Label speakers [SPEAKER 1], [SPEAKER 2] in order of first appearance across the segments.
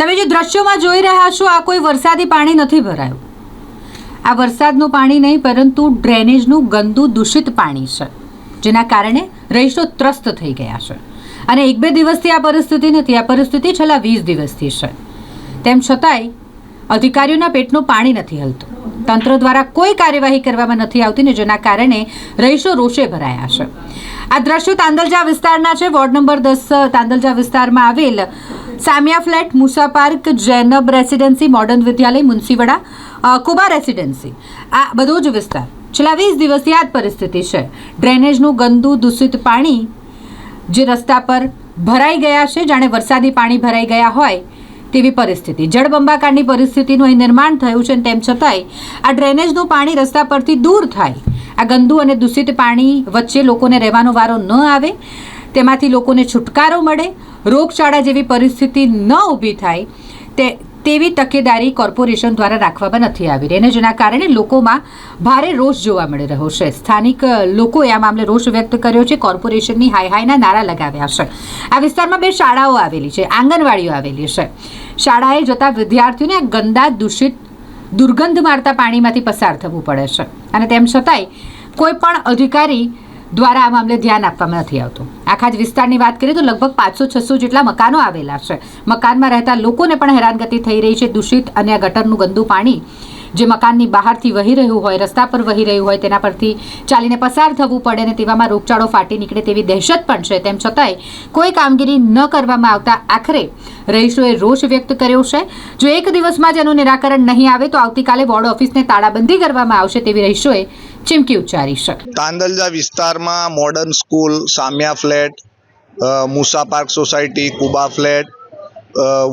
[SPEAKER 1] તમે જે દ્રશ્યોમાં જોઈ રહ્યા છો, આ કોઈ વરસાદી પાણી નથી ભરાયું. આ વરસાદનું પાણી નહીં, પરંતુ ડ્રેનેજનું ગંદુ દૂષિત પાણી છે, જેના કારણે રહીશો ત્રસ્ત થઈ ગયા છે. અને એક બે દિવસથી આ પરિસ્થિતિ નથી, આ પરિસ્થિતિ છેલ્લા વીસ દિવસથી છે. તેમ છતાંય અધિકારીઓના પેટનું પાણી નથી હલતું. તંત્ર દ્વારા કોઈ કાર્યવાહી કરવામાં નથી આવતી ને જેના કારણે રહીશો રોષે ભરાયા છે. આ દ્રશ્યો તાંદલજા વિસ્તારના છે. વોર્ડ નંબર દસ તાંદલજા વિસ્તારમાં આવેલ Samia flat, Musa park, Zainab residency, modern Vidyalaya Munshiwada Kuba residency. આ બધો જ વિસ્તાર છેલ્લા વીસ દિવસથી આ જ પરિસ્થિતિ છે. ડ્રેનેજનું ગંદુ દૂષિત પાણી જે રસ્તા પર ભરાઈ ગયા છે, જાણે વરસાદી પાણી ભરાઈ ગયા હોય તેવી પરિસ્થિતિ. જળબંબાકારની પરિસ્થિતિનું અહીં નિર્માણ થયું છે તેમ છતાંય આ ડ્રેનેજનું પાણી રસ્તા પરથી દૂર થાય. આ ગંદુ અને દૂષિત પાણી વચ્ચે લોકોને રહેવાનો વારો ન આવે, તેમાંથી લોકોને છુટકારો મળે, રોગચાળા જેવી પરિસ્થિતિ ન ઊભી થાય, તે તેવી તકેદારી કોર્પોરેશન દ્વારા રાખવામાં નથી આવી રહી અને જેના કારણે લોકોમાં ભારે રોષ જોવા મળી રહ્યો છે. સ્થાનિક લોકોએ આ મામલે રોષ વ્યક્ત કર્યો છે. કોર્પોરેશનની હાય હાઈના નારા લગાવ્યા છે. આ વિસ્તારમાં બે શાળાઓ આવેલી છે. આંગણવાડીઓ આવેલી છે. શાળાએ જતા વિદ્યાર્થીઓને ગંદા, દૂષિત, દુર્ગંધ મારતા પાણીમાંથી પસાર થવું પડે છે. અને તેમ છતાંય કોઈ પણ અધિકારી દ્વારા આ મામલે ધ્યાન આપવામાં નથી આવતું. આખા જ વિસ્તારની વાત કરીએ તો લગભગ પાંચસો છસો જેટલા મકાનો આવેલા છે. મકાનમાં રહેતા લોકોને પણ હેરાનગતિ થઈ રહી છે. દૂષિત અને ગટરનું ગંદુ પાણી જે મકાનની બહારથી વહી રહ્યું હોય, રસ્તા પર વહી રહ્યું હોય, તેના પરથી ચાલીને પસાર થવું પડે અને તેવામાં રોગચાળો ફાટી નીકળે તેવી દહેશત પણ છે. તેમ છતાંય કોઈ કામગીરી ન કરવામાં આવતા આખરે રહીશોએ રોષ વ્યક્ત કર્યો છે. જો એક દિવસમાં જ એનું નિરાકરણ નહીં આવે, તો આવતીકાલે વોર્ડ ઓફિસને તાળાબંધી કરવામાં આવશે તેવી રહીશોએ ચીમકી ઉચ્ચારી છે.
[SPEAKER 2] તાંદલજા વિસ્તારમાં modern school, Samia flat Musa park society, Kuba flat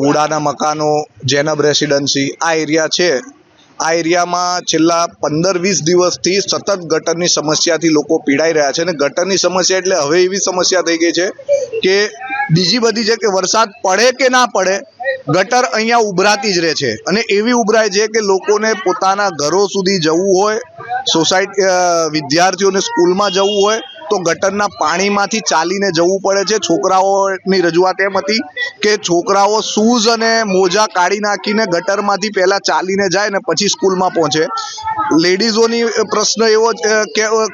[SPEAKER 2] વુડાના મકાનો, જેનબ રેસિડન્સી આ એરિયા છે. આ એરિયામાં છેલ્લા પંદર વીસ દિવસથી સતત ગટરની સમસ્યાથી લોકો પીડાઈ રહ્યા છે અને ગટરની સમસ્યા એટલે હવે એવી સમસ્યા થઈ ગઈ છે કે બીજી બધી છે કે વરસાદ પડે કે ના પડે, ગટર અહીંયા ઉભરાતી જ રહે છે. અને એવી ઉભરાય છે કે લોકોને પોતાના ઘરો સુધી જવું હોય, સોસાયટી વિદ્યાર્થીઓને સ્કૂલમાં જવું હોય તો ગટરના પાણીમાંથી ચાલીને જવું પડે છે. છોકરાઓની રજૂઆત એમ હતી કે છોકરાઓ શૂઝ અને મોજા કાઢી નાખીને ગટરમાંથી પહેલાં ચાલીને જાય ને પછી સ્કૂલમાં પહોંચે. લેડીઝોની પ્રશ્ન એવો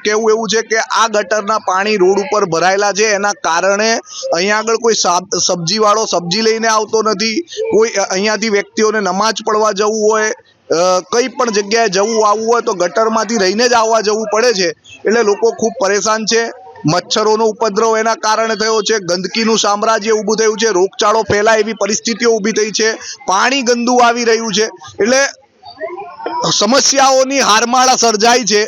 [SPEAKER 2] કેવું એવું છે કે આ ગટરના પાણી રોડ ઉપર ભરાયેલા છે. એના કારણે અહીંયા આગળ કોઈ સાબ- સબ્જીવાળો સબ્જી લઈને આવતો નથી. કોઈ અહીંયાથી વ્યક્તિઓને નમાજ પડવા જવું હોય કઈ પણ જગ્યાએ જવું આવવું હોય તો ગટરમાંથી રહીને જ આવવા જવું પડે છે. એટલે લોકો ખૂબ પરેશાન છે. મચ્છરોનો ઉપદ્રવ એના કારણે થયો છે. ગંદકીનું સામ્રાજ્ય ઊભું થયું છે. રોગચાળો ફેલાય એવી પરિસ્થિતિઓ ઊભી થઈ છે. પાણી ગંદુ આવી રહ્યું છે. એટલે સમસ્યાઓની હારમાળા સર્જાય છે.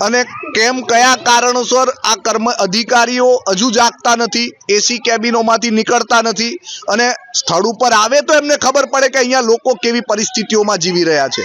[SPEAKER 2] અને કેમ કયા કારણોસર આ કર્મ અધિકારીઓ હજુ જાગતા નથી, એસી કેબિનોમાંથી નીકળતા નથી અને સ્થળ ઉપર આવે તો એમને ખબર પડે કે અહીંયા લોકો કેવી પરિસ્થિતિઓમાં જીવી રહ્યા છે.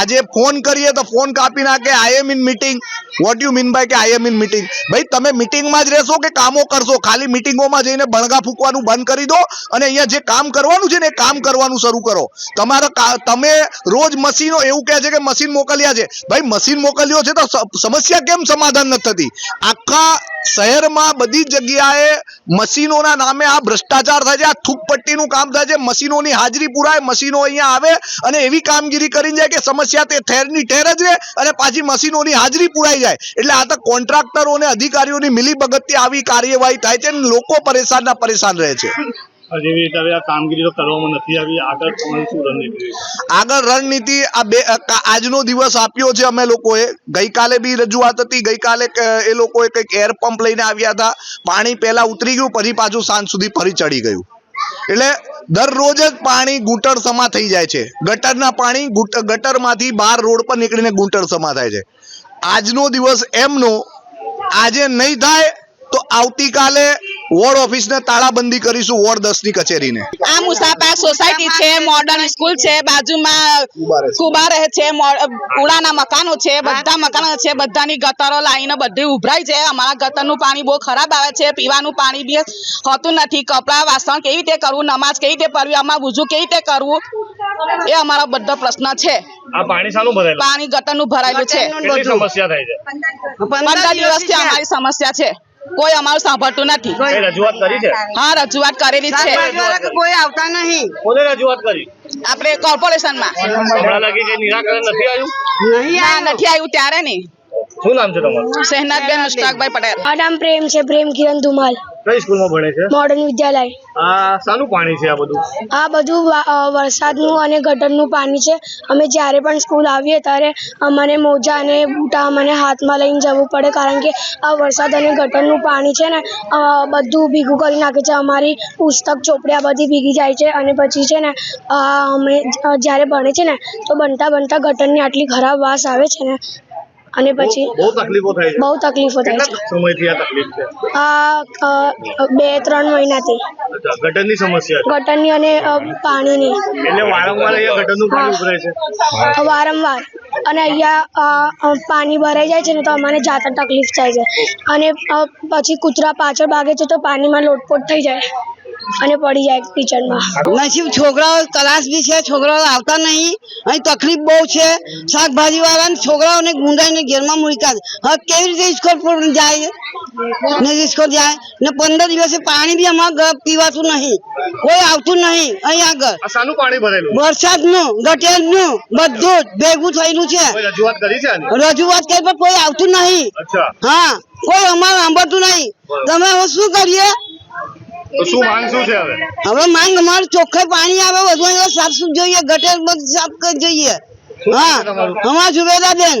[SPEAKER 2] આજે ફોન કરીએ તો ફોન કાપી નાખે I am in meeting what you mean by કે આઈ એમ ઇન મિટિંગ ભાઈ, તમે મિટિંગમાં જ રહેશો કે કામો કરશો? ખાલી મિટિંગોમાં જઈને બણગા ફૂંકવાનું બંધ કરી દો અને અહીંયા જે કામ કરવાનું છે ને એ કામ કરવાનું શરૂ કરો. તમારા તમે રોજ મશીનો એવું કહે છે કે મશીન મોકલ્યા છે. ભાઈ, મશીન મોકલ્યો છે તો સમસ્યા કેમ સમાધાન નથી થતી? આખા શહેરમાં બધી જગ્યાએ મશીનોના નામે આ ભ્રષ્ટાચાર થાય છે, આ થૂકપટ્ટીનું કામ થાય છે. મશીનોની હાજરી પુરાય, મશીનો અહીંયા આવે અને એવી કામગીરી કરીને જાય કે સમસ્યા તે ઠેરની ઠેર જ રહે અને પાછી મશીનોની હાજરી પુરાઈ જાય. એટલે આ તો કોન્ટ્રાક્ટરો અને અધિકારીઓની મિલીભગતથી આવી કાર્યવાહી થાય છે અને લોકો પરેશાનના પરેશાન રહે છે.
[SPEAKER 3] જેવી રીતે હવે આ કામગીરી તો કરવામાં નથી આવી આગળ શું રણનીતિ
[SPEAKER 2] આગળ રણનીતિ આ બે આજનો દિવસ આપ્યો છે અમે લોકોએ. ગઈકાલે બી રજૂઆત હતી ગઈકાલે એ લોકોએ કંઈક એર પંપ લઈને આવ્યા હતા. પાણી પહેલા ઉતરી ગયું પછી પાછું સાંજ સુધી ફરી ચડી ગયું. એટલે દરરોજ જ પાણી ગુટર સમા થઈ જાય છે. ગટરના પાણી ગુટ- ગટરમાંથી બહાર રોડ પર નીકળીને ગુટર સમા થાય છે. આજનો દિવસ એમનો, આજે નહીં થાય તો આવતીકાલે વોર્ડ ઓફિસને તાળાબંધી કરીશું વોર્ડ દસની કચેરીને.
[SPEAKER 4] આ મુસાફા સોસાયટી છે મોડર્ન સ્કૂલ છે બાજુમાં
[SPEAKER 2] કુબા રહે છે.
[SPEAKER 4] કુબા રહે છે મો- પુરાના મકાનો છે બધા મકાનો છે બધાની ગટરો લાઈને બધી ઉભરાય છે અમારા ગટરનું પાણી બહુ ખરાબ આવે છે પીવાનું પાણી બી હોતું નથી કપડાં વાસણ કેવી રીતે કરવું નમાજ કેવી રીતે પડવી આમાં બુજુ કેવી રીતે કરવું એ અમારો બધો પ્રશ્ન છે.
[SPEAKER 3] આ પાણી ગતર ભરાયેલું
[SPEAKER 4] પાણી ગટરનું ભરાયેલું છે.
[SPEAKER 3] સમસ્યા થાય છે?
[SPEAKER 4] પંદર દિવસથી અમારી સમસ્યા છે. કોઈ અમારું સાંભળતું નથી.
[SPEAKER 3] રજૂઆત કરી છે?
[SPEAKER 4] હા રજૂઆત કરેલી છે.
[SPEAKER 5] કોઈ આવતા નહીં?
[SPEAKER 3] કોને રજૂઆત કરી?
[SPEAKER 4] આપણે કોર્પોરેશનમાં.
[SPEAKER 3] માં લગી નિરાકરણ નથી આવ્યું?
[SPEAKER 4] નથી આવ્યું ત્યારે નહીં.
[SPEAKER 3] શું નામ છે તમારું?
[SPEAKER 4] શહેનાજબેન મુશ્તાકભાઈ પટેલ.
[SPEAKER 6] મારું નામ પ્રેમ છે પ્રેમ કિરણ ધુમાલ.
[SPEAKER 3] કઈ સ્કૂલમાં ભણે છે?
[SPEAKER 6] મોડર્ન વિદ્યાલય.
[SPEAKER 3] આ શાનું પાણી છે આ બધું?
[SPEAKER 6] આ બધું વરસાદનું અને ગટરનું પાણી છે. અમે જ્યારે પણ સ્કૂલ આવીએ ત્યારે અમને મોજા અને બૂટા અમને હાથમાં લઈને જવું પડે કારણ કે આ વરસાદ અને ગટરનું પાણી છે ને બધું ભીગું કરી નાખે છે. અમારી પુસ્તક ચોપડિયા બધી ભીગી જાય છે અને પછી છે ને અમે જ્યારે ભણે છે ને તો બનતા બનતા ગટરની આટલી ખરાબ વાસ આવે છે ને અને પછી
[SPEAKER 3] બહુ તકલીફો થાય છે.
[SPEAKER 6] બહુ તકલીફો થાય છે.
[SPEAKER 3] સમયથી આ તકલીફ છે?
[SPEAKER 6] આ બે ત્રણ મહિનાથી.
[SPEAKER 3] ગટરની સમસ્યા
[SPEAKER 6] ગટરની અને પાણીની.
[SPEAKER 3] એટલે વારંવાર અહીંયા ગટરનું પાણી ઉભરે છે?
[SPEAKER 6] વારંવાર. અને અહીંયા પાણી ભરાઈ જાય છે ને તો અમને જાતે તકલીફ થાય છે. અને પછી કૂતરા પાછળ ભાગે છે તો પાણીમાં લોટપોટ થઈ જાય. અને પડી જાય કિચનમાં.
[SPEAKER 5] નસીબ છોકરાઓ ક્લાસ બી છે છોકરાઓ આવતા નહીં. અહીં તકલીફ બહુ છે. શાકભાજી વાળા છોકરાઓને ગુંડાઈને ઘેરમાં મૂક્યા હવે કેવી રીતે સ્કૂલ પર જાય? ને સ્કૂલ જાય. ને પંદર દિવસે પાણી બી અમારે પીવાતું નહીં. કોઈ આવતું નહીં અહીં આગળ.
[SPEAKER 3] વરસાદ શાનું પાણી ભરેલું?
[SPEAKER 5] વરસાદનું ગટેરનું બધું જ ભેગું થયેલું છે.
[SPEAKER 3] રજૂઆત કરી છે
[SPEAKER 5] રજૂઆત કરી પણ કોઈ આવતું નહીં. હા કોઈ અમારે સાંભળતું નહીં. તમે હવે શું કરીએ?
[SPEAKER 3] તો શું માંગ શું છે હવે?
[SPEAKER 5] હવે માંગ અમારે ચોખ્ખે પાણી આવે વધુ સાફ સુફ જોઈએ ગટર બધું સાફ કરી જોઈએ. હા અમારા જુબેદા બેન